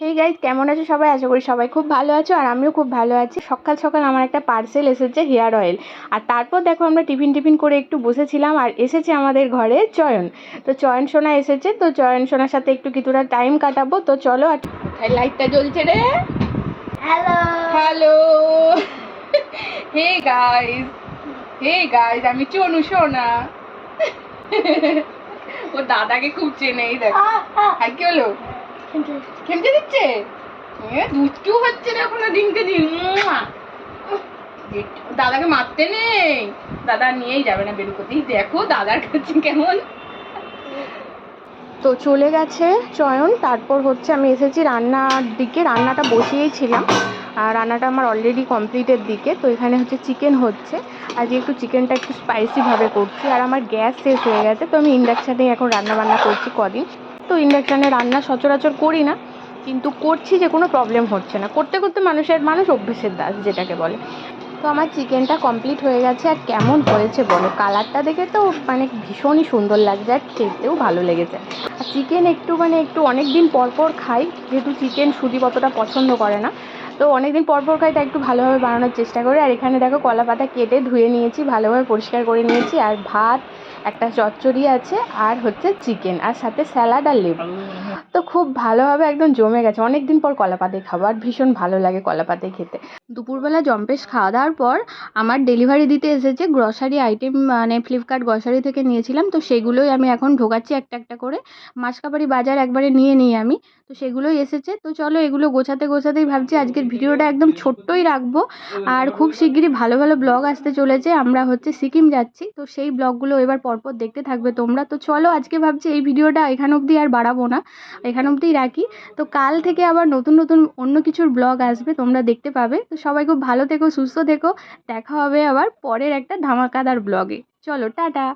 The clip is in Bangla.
হেই গাইজ কেমন আছো সবাই? আশা করি সবাই খুব ভালো আছো আর আমিও খুব ভালো আছি। সকাল সকাল আমার একটা পার্সেল এসেছে হেয়ার অয়েল আর তারপর দেখো আমরা টিফিন টিফিন করে একটু বসেছিলাম আর এসেছে আমাদের ঘরে চয়ন। তো চয়ন সোনা এসেছে তো চয়ন সোনার সাথে একটু কিছুটা টাইম কাটাবো। তো চলো আর লাইটটা জ্বলছে রে? Hello hello hey guys hey guys আমি চনু সোনা। ও দাদাকে খুব চেনেই দেখো। আর কি হলো? খেমচে দিচ্ছে এ, দুষ্টু হচ্ছে না এখনও দিনকে দিন দাদাকে মারতে নেই। দাদা নিয়েই যাবে না বেরুকতেই দেখো দাদার কাছে কেমন। তো চলে গেছে চয়ন, তারপর হচ্ছে আমি এসেছি রান্নার দিকে। রান্নাটা বসিয়েই ছিলাম। আর রান্নাটা আমার অলরেডি কমপ্লিটের দিকে। তো এখানে হচ্ছে চিকেন হচ্ছে। আজকে একটু চিকেনটা একটু স্পাইসিভাবে করছি। আর আমার গ্যাস শেষ হয়ে গেছে, তো আমি ইন্ডাকশানেই এখন রান্না বান্না করছি কদিন। তো ইন্ডাকশানে রান্না সচরাচর করি না, কিন্তু করছি যে কোনো প্রবলেম হচ্ছে না। করতে করতে মানুষের, মানুষ অভ্যেসের দাস যেটাকে বলে। তো আমার চিকেনটা কমপ্লিট হয়ে গেছে, আর কেমন হয়েছে বলো? কালারটা দেখে তো মানে ভীষণই সুন্দর লাগছে, আর খেতেও ভালো লেগেছে। আর চিকেন একটু মানে একটু অনেক দিন পর পর খাই, যেহেতু চিকেন সুদীপ অতটা পছন্দ করে না। তো অনেক দিন পর পর খাই, তাই একটু ভালোভাবে বানানোর চেষ্টা করি। আর এখানে দেখো কলা পাতা কেটে ধুয়ে নিয়েছি, ভালোভাবে পরিষ্কার করে নিয়েছি। আর ভাত, একটা চচ্চড়ি আছে, আর হচ্ছে চিকেন আর সাথে স্যালাড আর লেবু। তো খুব ভালোভাবে একদম জমে গেছে। অনেক দিন পর কলা খাব, আর ভীষণ ভালো লাগে কলা পাতায় খেতে। দুপুরবেলা জম্পেশ খাওয়া দাওয়ার পর আমার ডেলিভারি দিতে এসেছে গ্রসারি আইটেম মানে ফ্লিপকার্ট গ্রসারি থেকে নিয়েছিলাম। তো সেগুলোই আমি এখন ঢোকাচ্ছি একটা একটা করে। মাসকাবাড়ি বাজার একবারে নিয়ে নিই আমি। তো সেগুলোই এসেছে। তো চলো এগুলো গোছাতে গোছাতেই ভাবছি আজকের ভিডিওটা একদম ছোট্টই রাখব। আর খুব শিগগিরই ভালো ভালো ব্লগ আসতে চলেছে। আমরা হচ্ছে সিকিম যাচ্ছি। তো সেই ব্লগগুলো এবার পরপর দেখতে থাকবে তোমরা। তো চলো আজকে ভাবছি এই ভিডিওটা এখান অবধি আর বাড়াবো না। এখান অবধিই রাখি। তো কাল থেকে আবার নতুন নতুন অন্য কিছুর ব্লগ আসবে। তোমরা দেখতে পাবে। তো সবাই খুব ভালো থেকো, সুস্থ থেকো। দেখা হবে আবার পরের একটা ধামাকাদার ব্লগে। চলো, টাটা।